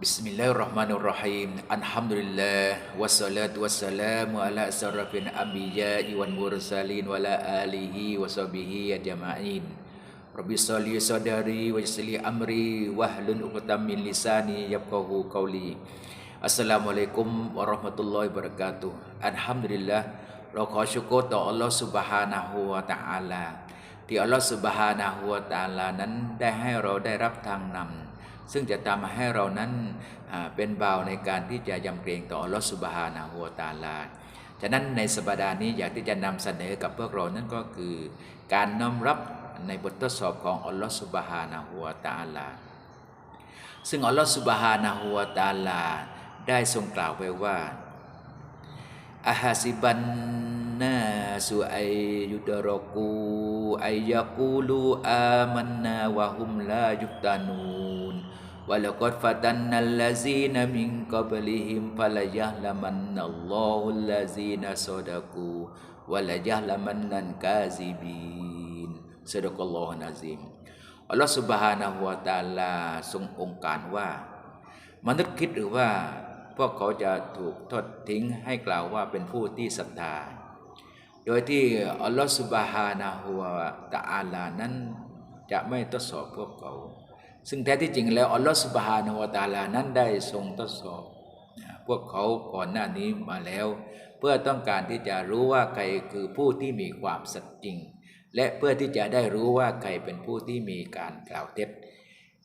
Bismillahirrahmanirrahim. Alhamdulillah wassalatu wassalamu ala asrafil anbiya'i wal mursalin wa ala alihi wa sahbihi ajma'in. Rabbi shalli sadari wa yassir amri wahlul 'uqdatam min lisani yafqahu qawli. Assalamualaikum warahmatullahi wabarakatuh. Alhamdulillah เราขอชุกรต่ออัลลอฮฺ سبحانه และ تعالى ที่อัลลอฮฺ سبحانه และ تعالى นั้นได้ให้เราได้รับทางนำ ซึ่งจะทำให้เรานั้นเป็นเบาในการที่จะยำเกรงต่อลอสุบฮานาหัวตาลาฉะนั้นในสัปดาห์นี้อยากที่จะนำเสนอกับพวกเรานั่นก็คือ การน้อมรับในบททดสอบของอัลลอฮฺสุบฮานาหัวตาลาซึ่งอัลลอฮฺสุบฮานาหัวตาลาได้ทรงกล่าวไว้ว่าอาฮาซิบันนาสุไอยุดรกูไอยากูลูอามันนาวะฮุมลายุตานูน วะลกัดฟะตันนัลลาซีนมินกับลิฮิมฟะลายะละมันนัลลอฮุลลาซีนซอดะกูวะลายะละมันนันกาซิบีนซะดะกัลลอฮุนะซิมอัลลอฮฺ سبحانه และ تعالى ทรงองค์การว่า มนุษย์คิดหรือว่าพวกเขาจะถูกทอดทิ้งให้กล่าวว่าเป็นผู้ที่ศรัทธา โดยที่อัลลอฮฺสุบฮานาหัวตะอาลานั้นจะไม่ทดสอบพวกเขา ซึ่งแท้ที่จริงแล้วอัลลอฮฺสุบฮานาหัวตาลานั้นได้ทรงทดสอบพวกเขาก่อนหน้านี้มาแล้ว เพื่อต้องการที่จะรู้ว่าใครคือผู้ที่มีความสัตย์จริง และเพื่อที่จะได้รู้ว่าใครเป็นผู้ที่มีการกล่าวเท็จ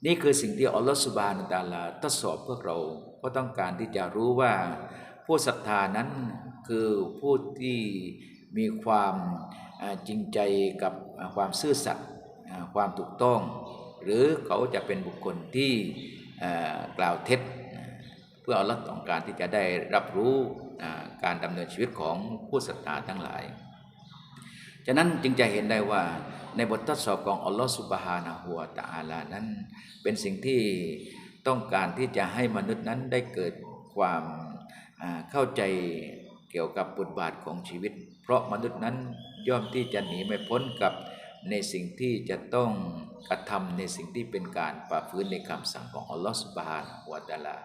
นี่คือสิ่งที่อัลลอฮฺสุบฮานาตาลาทดสอบพวกเราก็ต้องการที่จะรู้ว่า ผู้ศรัทธานั้นคือผู้ที่มีความจริงใจกับความซื่อสัตย์ความถูกต้อง หรือเขาจะเป็นบุคคลที่กล่าวเท็จ เพื่ออัลลอฮ์ต้องการที่จะได้รับรู้การดำเนินชีวิตของผู้ศรัทธาทั้งหลาย ฉะนั้นจึงจะเห็นได้ว่าในบททดสอบของอัลลอฮฺสุบฮานะฮัวตาลานั้นเป็นสิ่งที่ต้องการที่จะให้มนุษย์นั้นได้เกิดความเข้าใจเกี่ยวกับบทบาทของชีวิต เพราะมนุษย์นั้นย่อมที่จะหนีไม่พ้นกับ ในสิ่งที่จะต้องกระทำในสิ่งที่เป็นการฝ่าฝืนในคำสั่งของอัลลอฮฺสุบฮานะฮุวาตาลา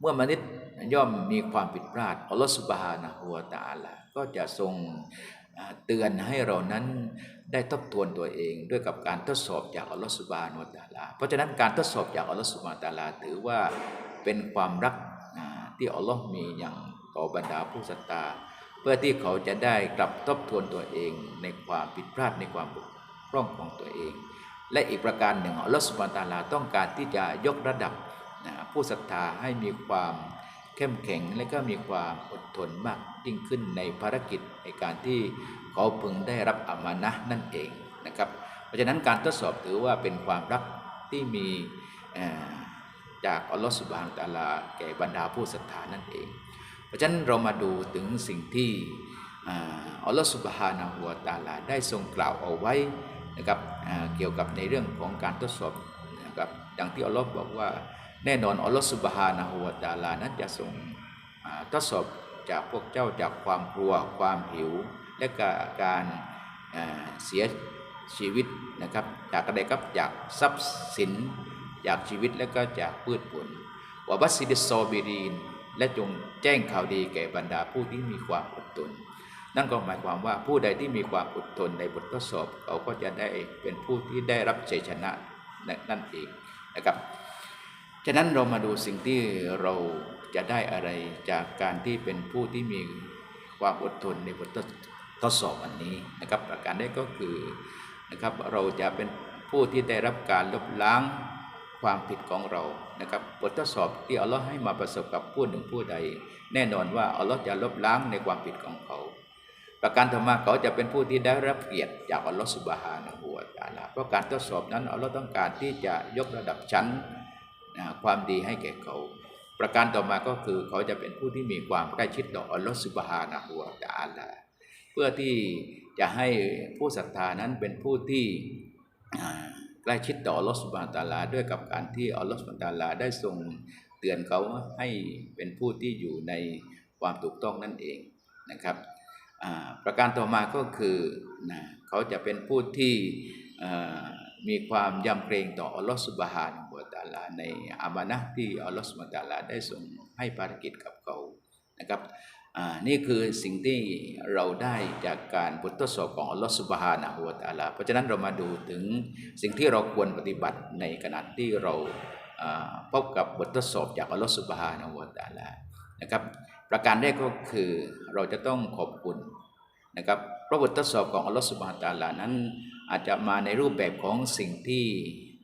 เมื่อมนุษย์ย่อมมีความผิดพลาดอัลลอฮฺสุบฮานะฮุวาตาลา ก็จะทรงเตือนให้เรานั้นได้ทบทวนตัวเองด้วยกับการทดสอบจากอัลลอฮฺสุบานวตาลา เพราะฉะนั้นการทดสอบจากอัลลอฮฺสุบานตาลา ถือว่าเป็นความรักที่อัลลอฮ์มีอย่างต่อบรรดาผู้ศรัทธาเพื่อที่เขาจะได้กลับทบทวนตัวเองในความผิดพลาดในความบกพ ร่องของตัวเอง และอีกประการหนึ่งอัลลอฮฺสุบานตาลาต้องการที่จะยกระดับผู้ศรัทธาให้มีความเข้มแข็งและก็มีความอดทนมากยิ่งขึ้นในภารกิจในการที่เขาพึงได้รับอามานะนั่นเองนะครับ เพราะฉะนั้นการทดสอบถือว่าเป็นความรักที่มีจากอัลลอฮฺสุบฮานตะลาแก่บรรดาผู้ศรัทธานั่นเอง เพราะฉะนั้นเรามาดูถึงสิ่งที่อัลลอฮฺสุบฮานาหัวตาลาได้ทรงกล่าวเอาไว้ นะครับเกี่ยวกับในเรื่องของการทดสอบนะครับอย่างที่อัลลอฮฺบอกว่าแน่นอนอัลลอฮฺสุบฮานาหัวตาลานั้นจะทรงทดสอบจากพวกเจ้าจากความกลัวความหิว และการเสียชีวิตนะครับจากอะไรครับจากทรัพย์สิน จากชีวิตและก็จากพืชผลวบัสซิดิโซบิรีนและจงแจ้งข่าวดีแก่บรรดาผู้ที่มีความอดทน นั่นก็หมายความว่าผู้ใดที่มีความอดทนในบททดสอบเขาก็จะได้เป็นผู้ที่ได้รับชัยชนะนั่นเองนะครับฉะนั้นเรามาดูสิ่งที่เราจะได้อะไรจากการที่เป็นผู้ที่มีความอดทนในบททดสอบอันนี้นะครับ ประการได้ก็คือนะครับเราจะเป็นผู้ที่ได้รับการลบล้างความผิดของเรานะครับบททดสอบที่อัลลอฮ์ให้มาประสบกับผู้หนึ่งผู้ใด แน่นอนว่าอัลลอฮ์จะลบล้างในความผิดของเขา ประการต่อมาเขาจะเป็นผู้ที่ได้รับเกียรติจากอัลลอฮ์สุบฮานะฮูวาตาลาเพราะการทดสอบนั้นอัลลอฮ์ต้องการที่จะยกระดับชั้นความดีให้แก่เขา ประการต่อมาก็คือเขาจะเป็นผู้ที่มีความใกล้ชิดต่ออัลลอฮ์สุบฮานะฮูวาตาลาเพื่อที่จะให้ผู้ศรัทธานั้นเป็นผู้ที่ใกล้ชิดต่ออัลลอฮฺสุบานตาลาด้วยกับการที่อัลลอฮฺสุบานตาลาได้ทรงเตือนเขาให้เป็นผู้ที่อยู่ในความถูกต้องนั่นเองนะครับ ประการต่อมาก็คือนะเขาจะเป็นผู้ที่มีความยำเกรงต่ออัลลอฮฺสุบฮานหัวตาอาลาในอามานะที่อัลลอฮฺสุบฮานะฮูวะตาลาได้ส่งให้ภารกิจกับเขานะครับนี่คือสิ่งที่เราได้จากการบททดสอบของอัลลอฮฺสุบฮานะฮูวะตาลาเพราะฉะนั้นเรามาดูถึงสิ่งที่เราควรปฏิบัติในขณะที่เราพบกับบททดสอบจากอัลลอฮฺสุบฮานะฮูวะตาลานะครับ ประการแรกก็คือเราจะต้องขอบคุณนะครับเพราะบททดสอบของอัลลอฮฺสุบฮานะฮูวะตาลานั้น อาจจะมาในรูปแบบของสิ่งที่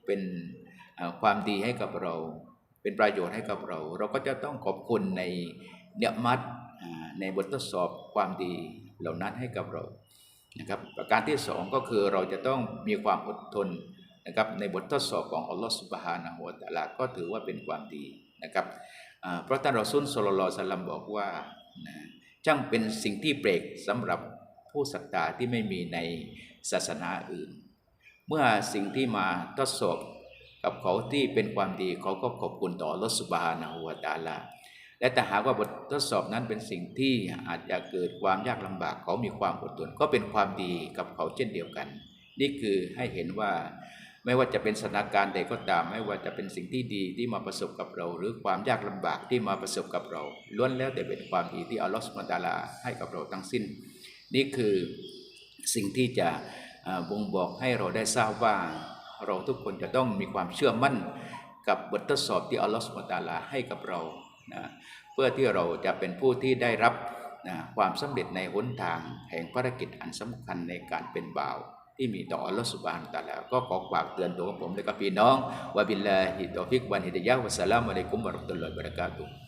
เป็นความดีให้กับเรา เป็นประโยชน์ให้กับเรา เราก็จะต้องขอบคุณในเนียมัดในบททดสอบความดีเหล่านั้นให้กับเรานะครับประการที่สองก็คือเราจะต้องมีความอดทนนะครับในบททดสอบของอัลลอฮฺสุบฮานะฮูวะตะอาลาก็ถือว่าเป็นความดีนะครับ เพราะท่านรอซูลสุลลัลลอฮุอะลัยฮิวะสัลลัมบอกว่านะช่างเป็นสิ่งที่เปรกสำหรับผู้ศรัทธาที่ไม่มีในศาสนาอื่น เมื่อสิ่งที่มาทดสอบกับเขาที่เป็นความดีเขาก็ขอบคุณต่ออัลสุบานะฮูวะตาลาและแต่หากว่าบททดสอบนั้นเป็นสิ่งที่อาจจะเกิดความยากลำบากเขามีความอดทนก็เป็นความดีกับเขาเช่นเดียวกัน นี่คือให้เห็นว่า ไม่ว่าจะเป็นสถานการณ์ใดก็ตาม ไม่ว่าจะเป็นสิ่งที่ดีที่มาประสบกับเรา หรือความยากลำบากที่มาประสบกับเราล้วนแล้วแต่เป็นความดีที่อัลลอฮฺสุบฮานะฮูวะตาลาให้กับเราทั้งสิ้น นี่คือสิ่งที่จะบ่งบอกให้เราได้ทราบว่าเราทุกคนจะต้องมีความเชื่อมั่นกับบททดสอบที่อัลลอฮฺสุบฮานะฮูวะตาลาให้กับเรานะเพื่อที่เราจะเป็นผู้ที่ได้รับนะความสำเร็จในหนทางแห่งภารกิจอันสำคัญในการเป็นบ่าว ที่มีต่ออัลลอฮฺสุบานตะอาลาก็ขอฝากเตือนตัวของผมและกับพี่น้องว่าบิลลาฮิตอฟิกวันฮิดยะฮ์วัสสลามุอะลัยกุมวะเราะห์มะตุลลอฮิวะบะเราะกาตุฮ์